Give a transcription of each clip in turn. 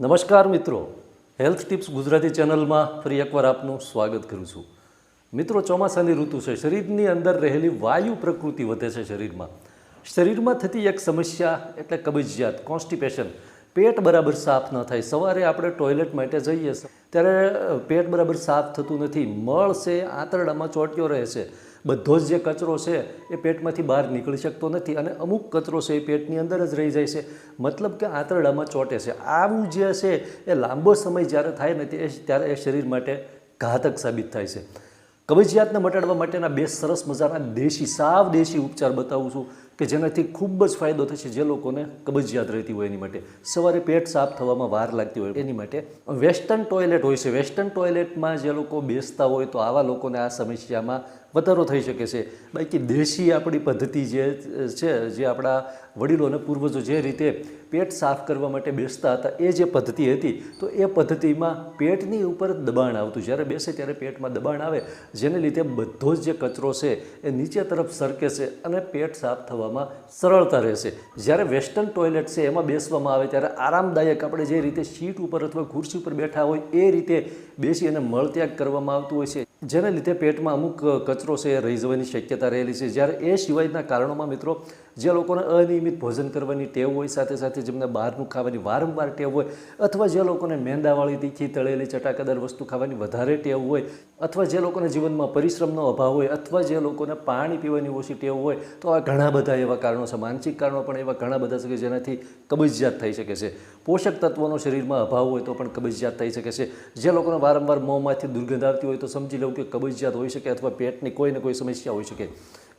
નમસ્કાર મિત્રો. Health tips Gujarati ચેનલમાં ફરી એકવાર આપનું સ્વાગત કરું છું. મિત્રો, ચોમાસાની ઋતુ છે. શરીરની અંદર રહેલી વાયુ પ્રકૃતિ વધે છે શરીરમાં. શરીરમાં થતી એક સમસ્યા એટલે કબજિયાત, કોન્સ્ટિપેશન. પેટ બરાબર સાફ ન થાય. સવારે આપણે ટોયલેટ માટે જઈએ ત્યારે પેટ બરાબર સાફ થતું નથી. મળ છે, આંતરડામાં ચોંટ્યો રહે છે. બધો જ જે કચરો છે એ પેટમાંથી બહાર નીકળી શકતો નથી અને અમુક કચરો છે એ પેટની અંદર જ રહી જાય છે. મતલબ કે આંતરડામાં ચોંટે છે. આવું જે છે એ લાંબો સમય જ્યારે થાય ને ત્યારે એ શરીર માટે ઘાતક સાબિત થાય છે. કબજિયાતને મટાડવા માટેના બે સરસ મજાના દેશી, સાવ દેશી ઉપચાર બતાવું છું કે જેનાથી ખૂબ જ ફાયદો થશે જે લોકોને કબજિયાત રહેતી હોય એની માટે. સવારે પેટ સાફ થવામાં વાર લાગતી હોય એની માટે. વેસ્ટર્ન ટોયલેટ હોય છે. વેસ્ટર્ન ટોયલેટમાં જે લોકો બેસતા હોય તો આવા લોકોને આ સમસ્યામાં વધારો થઈ શકે છે. બાકી દેશી આપણી પદ્ધતિ જે છે, જે આપણા વડીલો અને પૂર્વજો જે રીતે પેટ સાફ કરવા માટે બેસતા હતા, એ જે પદ્ધતિ હતી, તો એ પદ્ધતિમાં પેટની ઉપર દબાણ આવતું. જ્યારે બેસે ત્યારે પેટમાં દબાણ આવે. જેને લીધે બધો જ જે કચરો છે, એ નીચે તરફ સરકે છે અને પેટ સાફ થવામાં સરળતા રહેશે. જ્યારે વેસ્ટર્ન ટોયલેટ છે, એમાં બેસવામાં આવે ત્યારે આરામદાયક આપણે જે રીતે સીટ ઉપર અથવા ખુરશી ઉપર બેઠા હોય, એ રીતે બેસી અને મળત્યાગ કરવામાં આવતું હોય છે. જેને લીધે પેટમાં અમુક કચરો છે એ રહી જવાની શક્યતા રહેલી છે. જ્યારે એ સિવાયના કારણોમાં મિત્રો, જે લોકોને અનિયમિત ભોજન કરવાની ટેવ હોય, સાથે સાથે જેમને બહારનું ખાવાની વારંવાર ટેવ હોય, અથવા જે લોકોને મેંદાવાળી તીખી તળેલી ચટાકેદાર વસ્તુ ખાવાની વધારે ટેવ હોય, અથવા જે લોકોને જીવનમાં પરિશ્રમનો અભાવ હોય, અથવા જે લોકોને પાણી પીવાની ઓછી ટેવ હોય, તો આ ઘણા બધા એવા કારણો છે. માનસિક કારણો પણ એવા ઘણા બધા છે કે જેનાથી કબજિયાત થઈ શકે છે. પોષક તત્વોનો શરીરમાં અભાવ હોય તો પણ કબજિયાત થઈ શકે છે. જે લોકોને વારંવાર મોંમાંથી દુર્ગંધ આવતી હોય તો સમજી લેવું કે કબજિયાત હોઈ શકે અથવા પેટની કોઈ ને કોઈ સમસ્યા હોઈ શકે.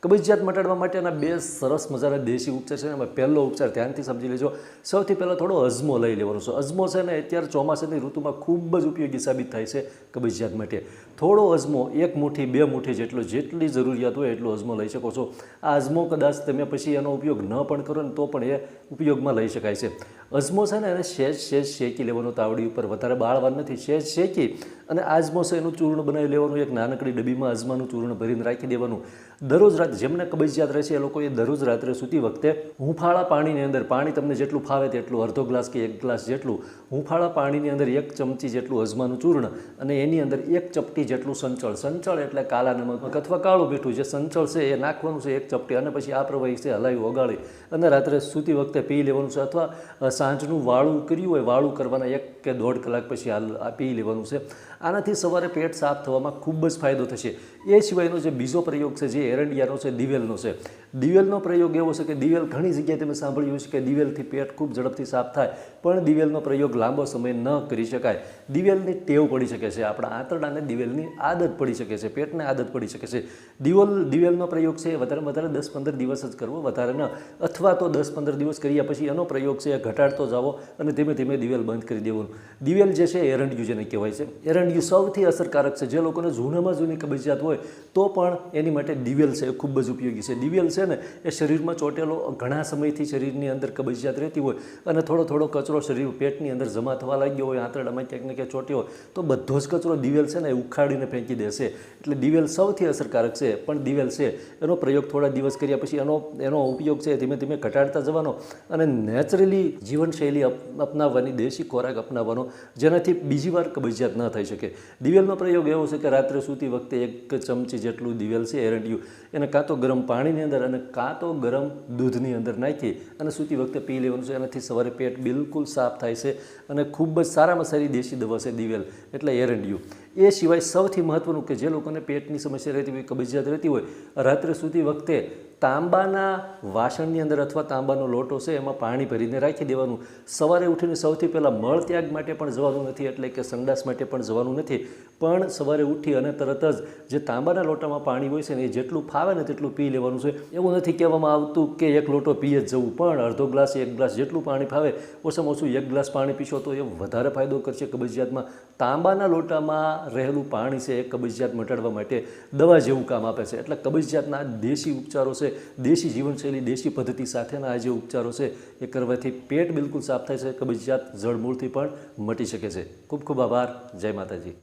કબજિયાત મટાડવા માટેના બે સરસ મજાના દેશી ઉપચાર છે એમાં પહેલો ઉપચાર ધ્યાનથી સમજી લેજો. સૌથી પહેલાં થોડો અજમો લઈ લેવાનો છે. અજમો છે ને અત્યારે ચોમાસાની ઋતુમાં ખૂબ જ ઉપયોગી સાબિત થાય છે કબજિયાત માટે. થોડો અજમો એક મુઠ્ઠી, બે મુઠ્ઠી જેટલો, જેટલી જરૂરિયાત હોય એટલો અજમો લઈ શકો છો. આ અજમો કદાચ તમે પછી એનો ઉપયોગ ન પણ કરો ને તો પણ એ ઉપયોગમાં લઈ શકાય છે. અજમો છે ને એને શેજ સહેજ શેકી લેવાનો, તાવડી ઉપર વધારે બાળવાનું નથી. શેજ શેકી અને આજમો છે એનું ચૂર્ણ બનાવી લેવાનું. એક નાનકડી ડબ્બીમાં અજમાનું ચૂર્ણ ભરીને રાખી દેવાનું. દરરોજ રાત જેમને કબજિયાત રહે છે એ લોકોએ દરરોજ રાત્રે સૂતી વખતે હુંફાળા પાણીની અંદર પાણી તમને જેટલું ફાવે તેટલું, અડધો ગ્લાસ કે એક ગ્લાસ જેટલું, હુંફાળા પાણીની અંદર એક ચમચી જેટલું અજમાનું ચૂર્ણ અને એની અંદર એક ચપટી જેટલું સંચળ. સંચળ એટલે કાલા નમક અથવા કાળું મીઠું જે સંચળ છે, એ નાખવાનું છે એક ચપટી અને પછી આ પ્રવાહી છે હલાવી ઓગાળી અને રાત્રે સૂતી વખતે પી લેવાનું છે અથવા સાંજનું વાળું કર્યું હોય, વાળું કરવાના એક કે દોઢ કલાક પછી આ પી લેવાનું છે. આનાથી સવારે પેટ સાફ થવામાં ખૂબ જ ફાયદો થશે. એ સિવાયનો જે બીજો પ્રયોગ છે, જે એરંડિયાનો છે, દિવેલનો છે. દિવેલનો પ્રયોગ એવો છે કે દિવેલ ઘણી જગ્યાએ તમે સાંભળ્યું છે કે દિવેલથી પેટ ખૂબ ઝડપથી સાફ થાય, પણ દિવેલનો પ્રયોગ લાંબો સમય ન કરી શકાય. દિવેલની ટેવ પડી શકે છે, આપણા આંતરડાને દિવેલની આદત પડી શકે છે, પેટને આદત પડી શકે છે. દિવેલ, દિવેલનો પ્રયોગ છે વધારે વધારે દસ પંદર દિવસ જ કરવો, વધારે ન. અથવા તો દસ પંદર દિવસ કર્યા પછી એનો પ્રયોગ છે એ ઘટાડતો જાવો અને ધીમે ધીમે દિવેલ બંધ કરી દેવાનું. દિવેલ જે છે એરંડિયું જેને કહેવાય છે. એરંડિયું સૌથી અસરકારક છે, જે લોકોને જૂનામાં જૂની કબજિયાત હોય, તો પણ એની માટે દિવેલ છે એ ખૂબ જ ઉપયોગી છે. દિવેલ છે ને, એ શરીરમાં ચોંટેલો ઘણા સમયથી શરીરની અંદર કબજિયાત રહેતી હોય અને થોડો થોડો કચરો શરીર પેટની અંદર જમા થવા લાગ્યો હોય, આંતરડામાં ક્યાંક ને ક્યાંક ચોંટ્યો તો બધો જ કચરો દિવેલ છે ને એ ઉખાડીને ફેંકી દેશે. એટલે દિવેલ સૌથી અસરકારક છે, પણ દિવેલ છે, એનો પ્રયોગ થોડા દિવસ કર્યા પછી એનો એનો ઉપયોગ છે ધીમે ધીમે ઘટાડતા જવાનો અને નેચરલી જીવનશૈલી અપનાવવાની, દેશી ખોરાક અપનાવવાનો, જેનાથી બીજી વાર કબજિયાત ન થઈ શકે. દિવેલનો પ્રયોગ એવો છે કે રાત્રે સૂતી વખતે એક ચમચી જેટલું દિવેલ છે, એરંડિયું, એને કાં તો ગરમ પાણીની અંદર અને કાં તો ગરમ દૂધની અંદર નાખી અને સૂતી વખતે પી લેવાનું છે. એનાથી સવારે પેટ બિલકુલ સાફ થાય છે અને ખૂબ જ સારામાં સારી દેશી દવા છે દિવેલ, એટલે એરંડિયું. એ સિવાય સૌથી મહત્ત્વનું કે જે લોકોને પેટની સમસ્યા રહેતી હોય, કબજિયાત રહેતી હોય, રાત્રે સૂતી વખતે તાંબાના વાસણની અંદર અથવા તાંબાનો લોટો છે, એમાં પાણી ભરીને રાખી દેવાનું. સવારે ઉઠીને સૌથી પહેલાં મળત્યાગ માટે પણ જવાનું નથી, એટલે કે સંડાસ માટે પણ જવાનું નથી. પણ સવારે ઉઠી અને તરત જ જે તાંબાના લોટામાં પાણી હોય છે ને એ જેટલું ફાવે ને તેટલું પી લેવાનું છે. એવું નથી કહેવામાં આવતું કે એક લોટો પીએ જ જવું, પણ અડધો ગ્લાસ, એક ગ્લાસ જેટલું પાણી ફાવે, ઓછામાં ઓછું એક ગ્લાસ પાણી પીશો તો એ વધારે ફાયદો કરશે કબજિયાતમાં. તાંબાના લોટામાં રહેલું પાણી છે એ કબજિયાત મટાડવા માટે દવા જેવું કામ આપે છે. એટલે કબજિયાતના દેશી ઉપચારો છે દેશી જીવનશૈલી, દેશી પદ્ધતિ સાથેના આ જે ઉપચારો છે, એ કરવાથી પેટ બિલકુલ સાફ થાય છે, કબજિયાત જળમૂળથી પણ મટી શકે છે. ખૂબ ખૂબ આભાર. જય માતાજી.